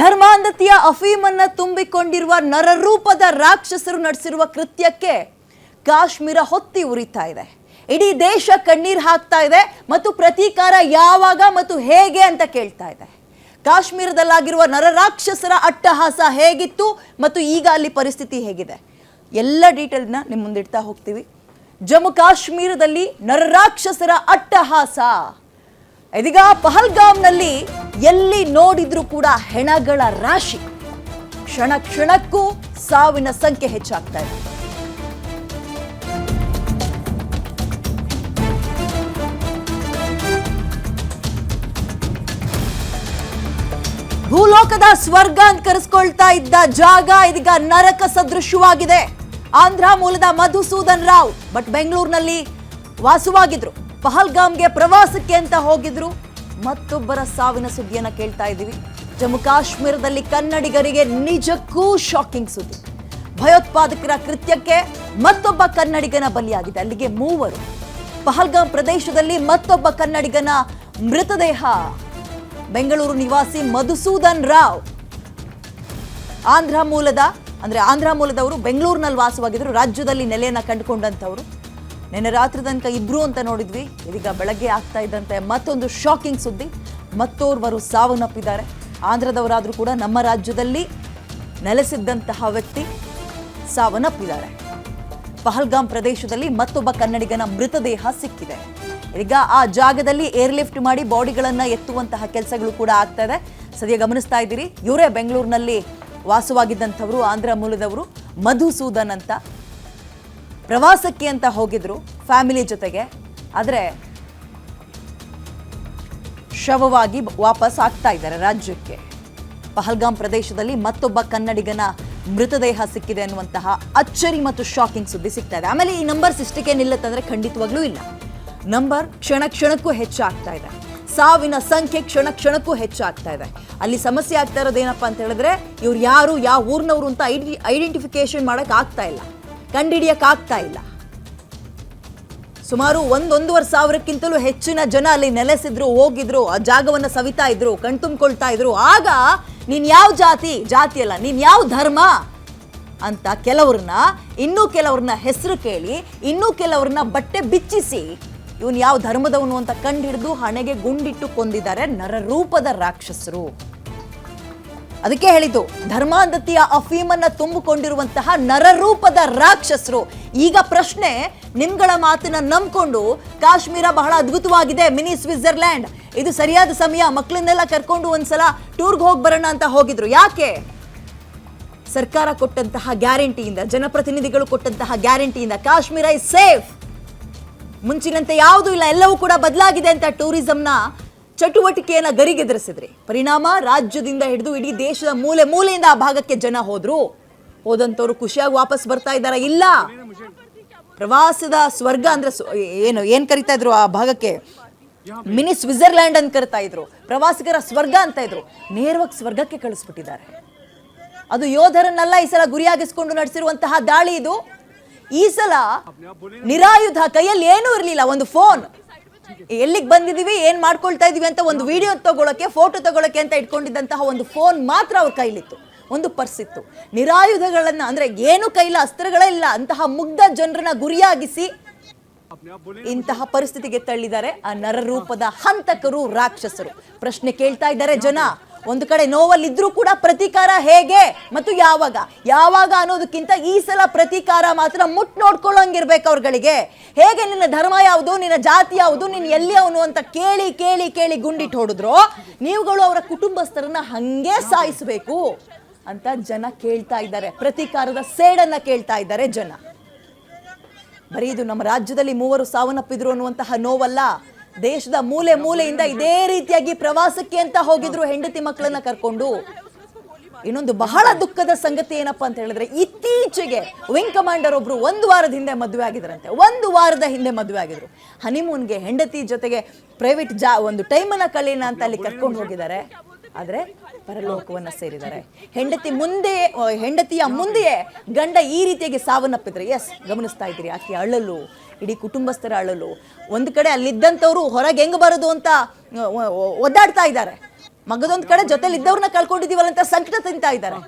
ಧರ್ಮಾಂಧತೆಯ ಅಫೀಮನ್ನ ತುಂಬಿಕೊಂಡಿರುವ ನರರೂಪದ ರಾಕ್ಷಸರು ನಡೆಸಿರುವ ಕೃತ್ಯಕ್ಕೆ ಕಾಶ್ಮೀರ ಹೊತ್ತಿ ಉರಿತಾ ಇದೆ. ಇಡೀ ದೇಶ ಕಣ್ಣೀರು ಹಾಕ್ತಾ ಇದೆ ಮತ್ತು ಪ್ರತೀಕಾರ ಯಾವಾಗ ಮತ್ತು ಹೇಗೆ ಅಂತ ಕೇಳ್ತಾ ಇದೆ. ಕಾಶ್ಮೀರದಲ್ಲಾಗಿರುವ ನರರಾಕ್ಷಸರ ಅಟ್ಟಹಾಸ ಹೇಗಿತ್ತು ಮತ್ತು ಈಗ ಅಲ್ಲಿ ಪರಿಸ್ಥಿತಿ ಹೇಗಿದೆ. ಎಲ್ಲ ಡೀಟೇಲ್ನ ನಿಮ್ಮ ಮುಂದಿಡ್ತಾ ಹೋಗ್ತೀವಿ. ಜಮ್ಮು ಕಾಶ್ಮೀರದಲ್ಲಿ ನರರಾಕ್ಷಸರ ಅಟ್ಟಹಾಸ. ಇದೀಗ ಪಹಲ್ಗಾಮ್ನಲ್ಲಿ ಎಲ್ಲಿ ನೋಡಿದ್ರೂ ಕೂಡ ಹೆಣಗಳ ರಾಶಿ. ಕ್ಷಣ ಕ್ಷಣಕ್ಕೂ ಸಾವಿನ ಸಂಖ್ಯೆ ಹೆಚ್ಚಾಗ್ತಾ ಇದೆ. ಭೂಲೋಕದ ಸ್ವರ್ಗ ಅಂತ ಕರೆಸ್ಕೊಳ್ತಾ ಇದ್ದ ಜಾಗ ಇದೀಗ ನರಕ ಸದೃಶವಾಗಿದೆ. ಆಂಧ್ರ ಮೂಲದ ಮಧುಸೂದನ್ ರಾವ್, ಬಟ್ ಬೆಂಗಳೂರಿನಲ್ಲಿ ವಾಸವಾಗಿದ್ರು. ಪಹಲ್ಗಾಮ್ಗೆ ಪ್ರವಾಸಕ್ಕೆ ಅಂತ ಹೋಗಿದ್ರು. ಮತ್ತೊಬ್ಬರ ಸಾವಿನ ಸುದ್ದಿಯನ್ನ ಕೇಳ್ತಾ ಇದ್ದೀವಿ. ಜಮ್ಮು ಕಾಶ್ಮೀರದಲ್ಲಿ ಕನ್ನಡಿಗರಿಗೆ ನಿಜಕ್ಕೂ ಶಾಕಿಂಗ್ ಸುದ್ದಿ. ಭಯೋತ್ಪಾದಕರ ಕೃತ್ಯಕ್ಕೆ ಮತ್ತೊಬ್ಬ ಕನ್ನಡಿಗನ ಬಲಿಯಾಗಿದೆ. ಅಲ್ಲಿಗೆ ಮೂವರು. ಪಹಲ್ಗಾಂ ಪ್ರದೇಶದಲ್ಲಿ ಮತ್ತೊಬ್ಬ ಕನ್ನಡಿಗನ ಮೃತದೇಹ. ಬೆಂಗಳೂರು ನಿವಾಸಿ ಮಧುಸೂದನ್ ರಾವ್. ಆಂಧ್ರ ಮೂಲದ, ಅಂದ್ರೆ ಆಂಧ್ರ ಮೂಲದವರು ಬೆಂಗಳೂರಿನಲ್ಲಿ ವಾಸವಾಗಿದ್ರು ರಾಜ್ಯದಲ್ಲಿ ನೆಲೆಯನ್ನ ಕಂಡುಕೊಂಡಂತವರು ನಿನ್ನೆ ರಾತ್ರಿ ತನಕ ಇಬ್ರು ಅಂತ ನೋಡಿದ್ವಿ. ಇದೀಗ ಬೆಳಗ್ಗೆ ಆಗ್ತಾ ಇದ್ದಂತೆ ಮತ್ತೊಂದು ಶಾಕಿಂಗ್ ಸುದ್ದಿ. ಮತ್ತೋರ್ವರು ಸಾವನ್ನಪ್ಪಿದ್ದಾರೆ. ಆಂಧ್ರದವರಾದರೂ ಕೂಡ ನಮ್ಮ ರಾಜ್ಯದಲ್ಲಿ ನೆಲೆಸಿದ್ದಂತಹ ವ್ಯಕ್ತಿ ಸಾವನ್ನಪ್ಪಿದ್ದಾರೆ. ಪಹಲ್ಗಾಮ್ ಪ್ರದೇಶದಲ್ಲಿ ಮತ್ತೊಬ್ಬ ಕನ್ನಡಿಗನ ಮೃತದೇಹ ಸಿಕ್ಕಿದೆ. ಈಗ ಆ ಜಾಗದಲ್ಲಿ ಏರ್ಲಿಫ್ಟ್ ಮಾಡಿ ಬಾಡಿಗಳನ್ನ ಎತ್ತುವಂತಹ ಕೆಲಸಗಳು ಕೂಡ ಆಗ್ತಾ ಇದೆ. ಸದ್ಯ ಗಮನಿಸ್ತಾ ಇದ್ದೀರಿ. ಇವರೇ ಬೆಂಗಳೂರಿನಲ್ಲಿ ವಾಸವಾಗಿದ್ದಂಥವರು, ಆಂಧ್ರ ಮೂಲದವರು ಮಧುಸೂದನ್ ಅಂತ. ಪ್ರವಾಸಕ್ಕೆ ಅಂತ ಹೋಗಿದ್ರು ಫ್ಯಾಮಿಲಿ ಜೊತೆಗೆ. ಆದರೆ ಶವವಾಗಿ ವಾಪಸ್ ಆಗ್ತಾ ಇದ್ದಾರೆ ರಾಜ್ಯಕ್ಕೆ. ಪಹಲ್ಗಾಮ್ ಪ್ರದೇಶದಲ್ಲಿ ಮತ್ತೊಬ್ಬ ಕನ್ನಡಿಗನ ಮೃತದೇಹ ಸಿಕ್ಕಿದೆ ಅನ್ನುವಂತಹ ಅಚ್ಚರಿ ಮತ್ತು ಶಾಕಿಂಗ್ ಸುದ್ದಿ ಸಿಗ್ತಾ ಇದೆ. ಆಮೇಲೆ ಈ ನಂಬರ್ಸ್ ಇಷ್ಟಕ್ಕೆ ನಿಲ್ಲತ್ತಂದ್ರೆ ಖಂಡಿತವಾಗ್ಲೂ ಇಲ್ಲ. ನಂಬರ್ ಕ್ಷಣ ಕ್ಷಣಕ್ಕೂ ಹೆಚ್ಚಾಗ್ತಾ ಇದೆ. ಸಾವಿನ ಸಂಖ್ಯೆ ಕ್ಷಣ ಕ್ಷಣಕ್ಕೂ ಹೆಚ್ಚಾಗ್ತಾ ಇದೆ. ಅಲ್ಲಿ ಸಮಸ್ಯೆ ಆಗ್ತಾ ಇರೋದೇನಪ್ಪ ಅಂತ ಹೇಳಿದ್ರೆ ಇವ್ರು ಯಾರು, ಯಾವ ಊರಿನವರು ಅಂತ ಐಡಿ ಐಡೆಂಟಿಫಿಕೇಶನ್ ಮಾಡಕ್ ಇಲ್ಲ. ಕಂಡಿಡಿಯಕ್ ಆಗ್ತಾ ಇಲ್ಲ. ಸುಮಾರು ಒಂದೊಂದೂವರೆ ಸಾವಿರಕ್ಕಿಂತಲೂ ಹೆಚ್ಚಿನ ಜನ ಅಲ್ಲಿ ನೆಲೆಸಿದ್ರು, ಹೋಗಿದ್ರು, ಆ ಜಾಗವನ್ನು ಸವಿತಾ ಇದ್ರು ಕಣ್ತುಂಬ್ಕೊಳ್ತಾ ಇದ್ರು. ಆಗ ನೀನ್ ಯಾವ ಜಾತಿ? ಜಾತಿ ಅಲ್ಲ, ನೀನ್ ಯಾವ ಧರ್ಮ? ಅಂತ ಕೆಲವ್ರನ್ನ, ಇನ್ನೂ ಕೆಲವ್ರನ್ನ ಹೆಸರು ಕೇಳಿ, ಇನ್ನೂ ಕೆಲವ್ರನ್ನ ಬಟ್ಟೆ ಬಿಚ್ಚಿಸಿ, ಇವನು ಯಾವ ಧರ್ಮದವನು ಅಂತ ಕಂಡಿಡಿದು ಹಣೆಗೆ ಗುಂಡಿಟ್ಟು ಕೊಂದಿದ್ದಾರೆ ನರರೂಪದ ರಾಕ್ಷಸರು. ಅದಕ್ಕೆ ಹೇಳಿದ್ದು, ಧರ್ಮಾಂಧತೆಯ ಅಫೀಮನ್ನ ತುಂಬಿಕೊಂಡಿರುವಂತಹ ನರರೂಪದ ರಾಕ್ಷಸರು. ಈಗ ಪ್ರಶ್ನೆ, ನಿಮ್ಗಳ ಮಾತನ್ನ ನಂಬಿಕೊಂಡು ಕಾಶ್ಮೀರ ಬಹಳ ಅದ್ಭುತವಾಗಿದೆ, ಮಿನಿ ಸ್ವಿಟ್ಜರ್ಲ್ಯಾಂಡ್. ಇದು ಸರಿಯಾದ ಸಮಯ ಮಕ್ಕಳನ್ನೆಲ್ಲ ಕರ್ಕೊಂಡು ಒಂದ್ಸಲ ಟೂರ್ಗೆ ಹೋಗಿ ಬರೋಣ ಅಂತ ಹೋಗಿದ್ರು. ಯಾಕೆ? ಸರ್ಕಾರ ಕೊಟ್ಟಂತಹ ಗ್ಯಾರಂಟಿಯಿಂದ, ಜನಪ್ರತಿನಿಧಿಗಳು ಕೊಟ್ಟಂತಹ ಗ್ಯಾರಂಟಿಯಿಂದ ಕಾಶ್ಮೀರ ಇಸ್ ಸೇಫ್ ಮುಂಚಿನಂತೆ ಯಾವುದೂ ಇಲ್ಲ, ಎಲ್ಲವೂ ಕೂಡ ಬದಲಾಗಿದೆ ಅಂತ ಟೂರಿಸಂನ ಚಟುವಟಿಕೆಯನ್ನ ಗರಿಗೆದರಿಸಿದ್ರಿ ಪರಿಣಾಮ ರಾಜ್ಯದಿಂದ ಹಿಡಿದು ಇಡೀ ದೇಶದ ಮೂಲೆ ಮೂಲೆಯಿಂದ ಆ ಭಾಗಕ್ಕೆ ಜನ ಹೋದ್ರು. ಹೋದಂಥವ್ರು ಖುಷಿಯಾಗಿ ವಾಪಸ್ ಬರ್ತಾ ಇದ್ದಾರಾ? ಇಲ್ಲ. ಪ್ರವಾಸದ ಸ್ವರ್ಗ ಅಂದ್ರೆ ಏನು ಏನು ಕರಿತಾ ಇದ್ರು ಆ ಭಾಗಕ್ಕೆ? ಮಿನಿ ಸ್ವಿಟ್ಜರ್ಲ್ಯಾಂಡ್ ಅಂತ ಕರಿತಾ ಇದ್ರು. ಪ್ರವಾಸಿಗರ ಸ್ವರ್ಗ ಅಂತ ಇದ್ರು. ನೇರವಾಗಿ ಸ್ವರ್ಗಕ್ಕೆ ಕಳಿಸ್ಬಿಟ್ಟಿದ್ದಾರೆ. ಅದು ಯೋಧರನ್ನೆಲ್ಲ, ಈ ಸಲ ಗುರಿಯಾಗಿಸ್ಕೊಂಡು ನಡೆಸಿರುವಂತಹ ದಾಳಿ ಇದು. ಈ ಸಲ ನಿರಾಯುಧ ಕೈಯಲ್ಲಿ ಏನೂ ಇರಲಿಲ್ಲ, ಒಂದು ಫೋನ್. ಎಲ್ಲಿಗೆ ಬಂದಿದ್ದೀವಿ ಏನು ಮಾಡ್ಕೊಳ್ತಾ ಇದ್ದೀವಿ ಅಂತ ಒಂದು ವಿಡಿಯೋ ತಗೊಳ್ಳೋಕ್ಕೆ ಫೋಟೋ ತಗೊಳ್ಳೋಕ್ಕೆ ಅಂತ ಇಟ್ಕೊಂಡಿದ್ದಂತಹ ಒಂದು ಫೋನ್ ಮಾತ್ರ ಅವ್ರ ಕೈಲಿತ್ತು. ಒಂದು ಪರ್ಸ್ ಇತ್ತು. ನಿರಾಯುಧಗಳನ್ನು, ಅಂದರೆ ಏನು ಕೈಲ ಅಸ್ತ್ರಗಳೇ ಇಲ್ಲ, ಅಂತಹ ಮುಗ್ಧ ಜನರನ್ನ ಗುರಿಯಾಗಿಸಿ ಇಂತಹ ಪರಿಸ್ಥಿತಿಗೆ ತಳ್ಳಿದ್ದಾರೆ ಆ ನರರೂಪದ ಹಂತಕರು, ರಾಕ್ಷಸರು. ಪ್ರಶ್ನೆ ಕೇಳ್ತಾ ಇದ್ದಾರೆ ಜನ. ಒಂದು ಕಡೆ ನೋವಲ್ಲಿದ್ದರೂ ಕೂಡ ಪ್ರತೀಕಾರ ಹೇಗೆ ಮತ್ತು ಯಾವಾಗ? ಯಾವಾಗ ಅನ್ನೋದಕ್ಕಿಂತ ಈ ಸಲ ಪ್ರತೀಕಾರ ಮಾತ್ರ ಮುಟ್ ನೋಡ್ಕೊಳ್ಳೋಂಗಿರ್ಬೇಕು ಅವ್ರಗಳಿಗೆ. ಹೇಗೆ ನಿನ್ನ ಧರ್ಮ ಯಾವುದು, ನಿನ್ನ ಜಾತಿ ಯಾವುದು, ನೀನು ಎಲ್ಲಿ ಅವನು ಅಂತ ಕೇಳಿ ಕೇಳಿ ಕೇಳಿ ಗುಂಡಿಟ್ಟು ಹೊಡೆದ್ರು ನೀವುಗಳು ಅವರ ಕುಟುಂಬಸ್ಥರನ್ನ ಹಂಗೆ ಸಾಯಿಸಬೇಕು ಅಂತ ಜನ ಕೇಳ್ತಾ ಇದ್ದಾರೆ. ಪ್ರತೀಕಾರದ ಸೇಡನ್ನ ಕೇಳ್ತಾ ಇದ್ದಾರೆ ಜನ. ಬರೀ ಇದು ನಮ್ಮ ರಾಜ್ಯದಲ್ಲಿ ಮೂವರು ಸಾವನ್ನಪ್ಪಿದ್ರು ಅನ್ನುವಂತಹ ನೋವಲ್ಲ. ದೇಶದ ಮೂಲೆ ಮೂಲೆಯಿಂದ ಇದೇ ರೀತಿಯಾಗಿ ಪ್ರವಾಸಕ್ಕೆ ಅಂತ ಹೋಗಿದ್ರು ಹೆಂಡತಿ ಮಕ್ಕಳನ್ನ ಕರ್ಕೊಂಡು. ಇನ್ನೊಂದು ಬಹಳ ದುಃಖದ ಸಂಗತಿ ಏನಪ್ಪಾ ಅಂತ ಹೇಳಿದ್ರೆ, ಇತ್ತೀಚೆಗೆ ವಿಂಗ್ ಕಮಾಂಡರ್ ಒಬ್ರು ಒಂದು ವಾರದ ಹಿಂದೆ ಮದುವೆ ಆಗಿದ್ರಂತೆ. ಒಂದು ವಾರದ ಹಿಂದೆ ಮದುವೆ ಆಗಿದ್ರು. ಹನಿಮೂನ್ಗೆ ಹೆಂಡತಿ ಜೊತೆಗೆ ಪ್ರೈವೇಟ್ ಜಾ ಒಂದು ಟೈಮನ್ನ ಕಳೆಯೋಣ ಅಂತ ಅಲ್ಲಿ ಕರ್ಕೊಂಡು ಹೋಗಿದ್ದಾರೆ. ಆದ್ರೆ ಪರಲೋಕವನ್ನ ಸೇರಿದ್ದಾರೆ. ಹೆಂಡತಿ ಮುಂದೆ, ಹೆಂಡತಿಯ ಮುಂದೆಯೇ ಗಂಡ ಈ ರೀತಿಯಾಗಿ ಸಾವನ್ನಪ್ಪಿದ್ರೆ ಎಸ್ ಗಮನಿಸ್ತಾ ಇದ್ದೀರಿ, ಆಕೆ ಅಳಲು. ಇಡೀ ಕುಟುಂಬಸ್ಥರ ಅಳಲು. ಒಂದು ಕಡೆ ಅಲ್ಲಿದ್ದಂಥವ್ರು ಹೊರಗೆ ಹೆಂಗೆ ಬರೋದು ಅಂತ ಒದ್ದಾಡ್ತಾ ಇದ್ದಾರೆ. ಮಗದೊಂದು ಕಡೆ ಜೊತೆಲಿ ಇದ್ದವ್ರನ್ನ ಕಳ್ಕೊಂಡಿದ್ದೀವಲ್ಲ ಅಂತ ಸಂಕಟ ತಿಂತಾ ಇದ್ದಾರೆ.